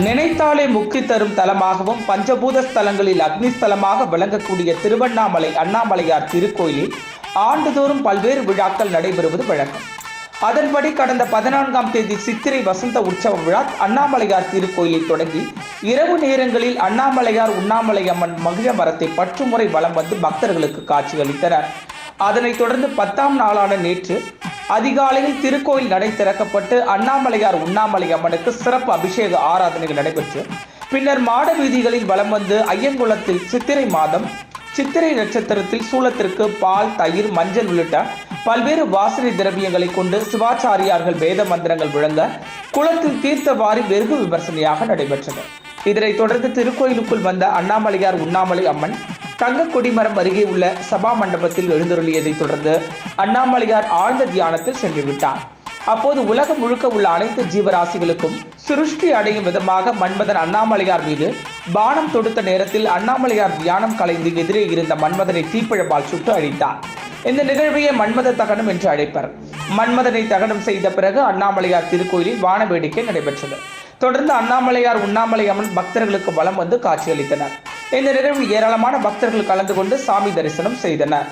நினைத்தாலே முக்தி தரும் தலமாகவும் பஞ்சபூத ஸ்தலங்களில் அக்னி ஸ்தலமாக விளங்கக்கூடிய திருவண்ணாமலை அண்ணாமலையார் திருக்கோயிலில் ஆண்டுதோறும் பல்வேறு விழாக்கள் நடைபெறுவது வழக்கம். அதன்படி கடந்த பதினான்காம் தேதி சித்திரை வசந்த உற்சவ விழா அண்ணாமலையார் திருக்கோயிலில் தொடங்கி இரவு நேரங்களில் அண்ணாமலையார் உண்ணாமலை அம்மன் மகிழ மரத்தை பற்று முறை வலம் வந்து பக்தர்களுக்கு காட்சியளித்தனர். அதனைத் தொடர்ந்து பத்தாம் நாளான நேற்று அதிகாலையில் திருக்கோயில் நடை திறக்கப்பட்டு அண்ணாமலையார் உண்ணாமலை அம்மனுக்கு சிறப்பு அபிஷேக ஆராதனைகள் நடைபெற்று பின்னர் மாட வீதிகளில் வலம் வந்து ஐயங்குளத்தில் சித்திரை மாதம் சித்திரை நட்சத்திரத்தில் சூலத்திற்கு பால் தயிர் மஞ்சள் உள்ளிட்ட பல்வேறு வாசனை திரவியங்களை கொண்டு சிவாச்சாரியார்கள் வேத மந்திரங்கள் விளங்க குளத்தில் தீர்த்தவாரி வெகு விமர்சனையாக நடைபெற்றது. இதனைத் தொடர்ந்து திருக்கோயிலுக்குள் வந்த அண்ணாமலையார் உண்ணாமலை அம்மன் தங்க கொடிமரம் அருகே உள்ள சபா மண்டபத்தில் எழுந்தருளியதைத் தொடர்ந்து அண்ணாமலையார் ஆழ்ந்த தியானத்தில் சென்று விட்டார் அப்போது உலகம் முழுக்க உள்ள அனைத்து ஜீவராசிகளுக்கும் சுருஷ்டி அடையும் விதமாக மன்மதன் அண்ணாமலையார் மீது பானம் தொடுத்த நேரத்தில் அண்ணாமலையார் தியானம் கலைந்து எதிரே இருந்த மன்மதனை தீப்பிழப்பால் சுட்டு அழித்தார். இந்த நிகழ்வையே மன்மத தகனம் என்று அழைப்பர். மன்மதனை தகனம் செய்த பிறகு அண்ணாமலையார் திருக்கோயிலில் வான வேடிக்கை நடைபெற்றது. தொடர்ந்து அண்ணாமலையார் உண்ணாமலை அம்மன் பக்தர்களுக்கு வலம் வந்து காட்சியளித்தனர். இந்த நிகழ்வில் ஏராளமான பக்தர்கள் கலந்து கொண்டு சாமி தரிசனம் செய்தனர்.